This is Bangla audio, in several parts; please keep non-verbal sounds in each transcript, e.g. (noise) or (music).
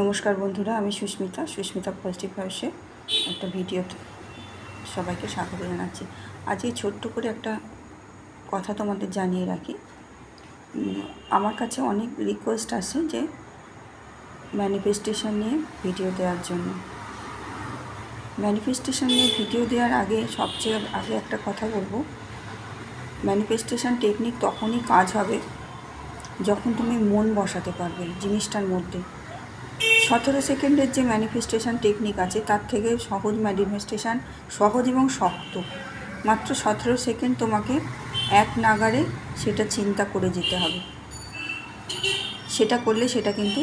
নমস্কার বন্ধুরা, আমি সুস্মিতা সুস্মিতা পজিটিভ হাউসে একটা ভিডিও সবাইকে স্বাগত জানাচ্ছি। আজকে ছোট্ট করে একটা কথা তোমাদের জানিয়ে রাখি। আমার কাছে অনেক রিকোয়েস্ট আসে যে ম্যানিফেস্টেশন নিয়ে ভিডিও দেওয়ার জন্য। ম্যানিফেস্টেশন নিয়ে ভিডিও দেওয়ার আগে সবচেয়ে আগে একটা কথা বলব। ম্যানিফেস্টেশন টেকনিক তখনই কাজ হবে যখন তুমি মন বসাতে পারবে, জিনিসটার মধ্যে। সতেরো সেকেন্ডের যে ম্যানিফেস্টেশন টেকনিক আছে, তার থেকে সহজ ম্যানিফেস্টেশন সহজ এবং শক্ত। মাত্র সতেরো সেকেন্ড তোমাকে এক নাগারে সেটা চিন্তা করে যেতে হবে। সেটা করলে সেটা কিন্তু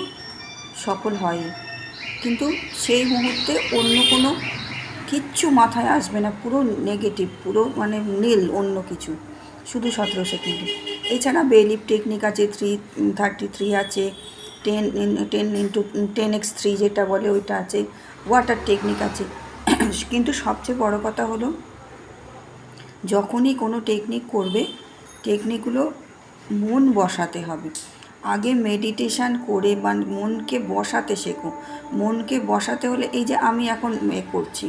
সফল হয় কিন্তু সেই মুহূর্তে অন্য কোনো কিচ্ছু মাথায় আসবে না, পুরো নেগেটিভ পুরো মানে নীল অন্য কিছু, শুধু সতেরো সেকেন্ডে। এছাড়া বেলিপ টেকনিক আছে থ্রি থার্টি থ্রি আছে ten ten into ten x three যেটা বলে ওইটা আছে ওয়াটার টেকনিক আছে। (clears throat) কিন্তু সবচেয়ে বড় কথা হলো, যখনই কোনো টেকনিক করবে টেকনিকগুলো মন বসাতে হবে। আগে মেডিটেশান করে বা মনকে বসাতে শেখো। মনকে বসাতে হলে এই যে আমি এখন এ করছি,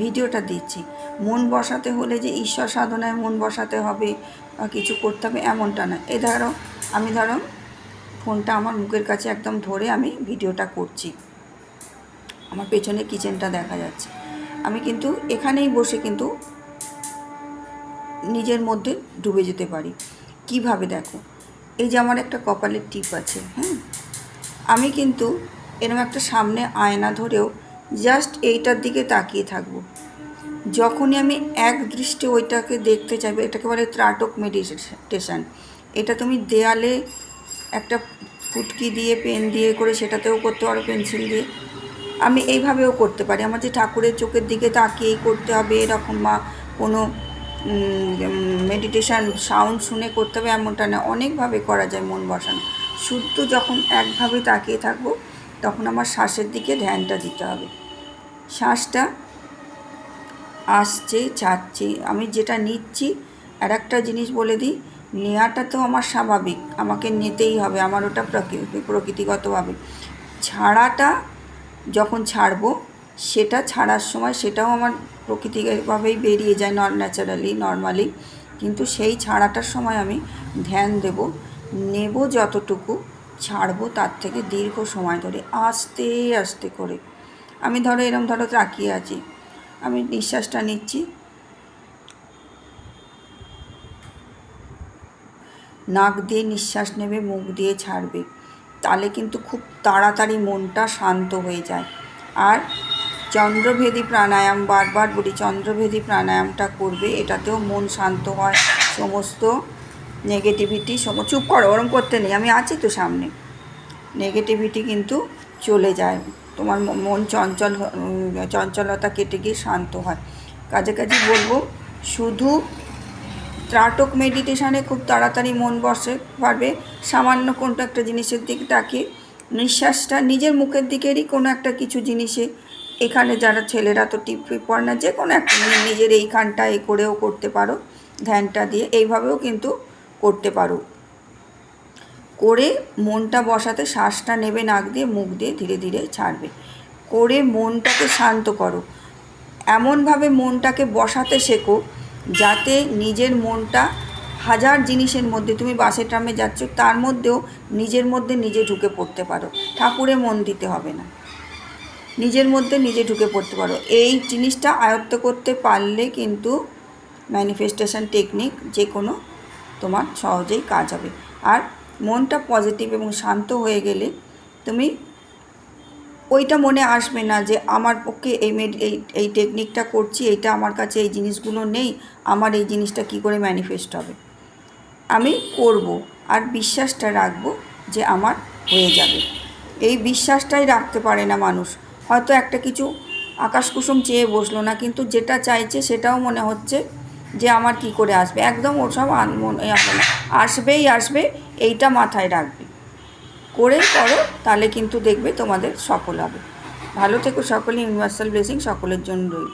ভিডিওটা দিচ্ছি, মন বসাতে হলে যে ঈশ্বর সাধনায় মন বসাতে হবে বা কিছু করতে হবে এমনটা না। এই ধরো, আমি ধরো ফোনটা আমার মুখের কাছে একদম ধরে আমি ভিডিওটা করছি। আমার পেছনে কিচেনটা দেখা যাচ্ছে। আমি কিন্তু এখানেই বসে কিন্তু নিজের মধ্যে ডুবে যেতে পারি। কীভাবে দেখো? এই যে আমার একটা কপালের টিপ আছে হ্যাঁ? আমি কিন্তু এরকম একটা সামনে আয়না ধরেও জাস্ট এইটার দিকে তাকিয়ে থাকব। যখনই আমি এক দৃষ্টি ওইটাকে দেখতে চাইব, এটাকে বলে ত্রাটক মেডিটেশন। এটা তুমি দেয়ালে একটা ফুটকি দিয়ে, পেন দিয়ে করে সেটাতেও করতে পারো পেন্সিল দিয়ে। আমি এইভাবেও করতে পারি। আমার যে ঠাকুরের চোখের দিকে তাকিয়েই করতে হবে, এরকম বা কোনো মেডিটেশান সাউন্ড শুনে করতে হবে, এমনটা না। অনেকভাবে করা যায় মন বসানো। শুদ্ধ যখন একভাবে তাকিয়ে থাকব, তখন আমার শ্বাসের দিকে ধ্যানটা দিতে হবে। শ্বাসটা আসছে ছাড়ছে আমি যেটা নিচ্ছি আর একটা জিনিস বলে দিই নেওয়াটা তো আমার স্বাভাবিক। আমাকে নিতেই হবে, আমার ওটা প্রকৃতি প্রকৃতিগতভাবে। ছাড়াটা যখন ছাড়বো, সেটা ছাড়ার সময় সেটাও আমার প্রকৃতিভাবেই বেরিয়ে যায় নন ন্যাচারালি, নর্মালি। কিন্তু সেই ছাড়াটার সময় আমি ধ্যান দেব, নেব যতটুকু, ছাড়বো তার থেকে দীর্ঘ সময় ধরে, আস্তে আস্তে করে। আমি ধরো এরম ধরো তাকিয়ে আছি। আমি নিঃশ্বাসটা নিচ্ছি নাক দিয়ে নিঃশ্বাস নেবে, মুখ দিয়ে ছাড়বে। তাহলে কিন্তু খুব তাড়াতাড়ি মনটা শান্ত হয়ে যায়। আর চন্দ্রভেদী প্রাণায়াম, বারবার বলি, চন্দ্রভেদী প্রাণায়ামটা করবে, এটাতেও মন শান্ত হয়। সমস্ত নেগেটিভিটি সম, চুপ করো, ওরম করতে নেই, আমি আছি তো সামনে। নেগেটিভিটি কিন্তু চলে যায়। তোমার মন চঞ্চল চঞ্চলতা কেটে গিয়ে শান্ত হয়। কাজে কাজে বলব, শুধু ত্রাটক মেডিটেশানে খুব তাড়াতাড়ি মন বসে, পারবে? সামান্য কোনো একটা জিনিসের দিকে তাকিয়ে। নিঃশ্বাসটা নিজের মুখের দিকেরই কোনো একটা কিছু জিনিসে। এখানে যারা ছেলেরা তো টিপ পড়ে না, যে কোনো একটা নিজের এইখানটা এ করেও করতে পারো, ধ্যানটা দিয়ে। এইভাবেও কিন্তু করতে পারো। করে মনটা বসাতে শ্বাসটা নেবে নাক দিয়ে, মুখ দিয়ে ধীরে ধীরে ছাড়বে। করে মনটাকে শান্ত করো। এমনভাবে মনটাকে বসাতে শেখো যাতে নিজের মনটা হাজার জিনিসের মধ্যে, তুমি বাসে ট্রামে যাচ্ছ, তার মধ্যেও নিজের মধ্যে নিজে ঢুকে পড়তে পারো। ঠাকুরে মন দিতে হবে না। নিজের মধ্যে নিজে ঢুকে পড়তে পারো। এই জিনিসটা আয়ত্ত করতে পারলে কিন্তু ম্যানিফেস্টেশন টেকনিক যে কোনো তোমার সহজেই কাজ হবে। আর মনটা পজিটিভ এবং শান্ত হয়ে গেলে তুমি ওইটা মনে আসবে না যে আমার পক্ষে এই এই এই টেকনিকটা করছি, এইটা আমার কাছে এই জিনিসগুলো নেই, আমার এই জিনিসটা কি করে ম্যানিফেস্ট হবে? আমি করব আর বিশ্বাসটা রাখব যে আমার হয়ে যাবে। এই বিশ্বাসটাই রাখতে পারে না মানুষ। হয়তো একটা কিছু আকাশ কুসুম চেয়ে বসল না, কিন্তু যেটা চাইছে সেটাও মনে হচ্ছে যে আমার কি করে আসবে? একদম ওসব আসবেই আসবে, এইটা মাথায় রাখবে। করে করো, তাহলে কিন্তু দেখবে তোমাদের সফল হবে। ভালো থেকো সকলে ইউনিভার্সাল ব্লেসিং সকলের জন্য রইল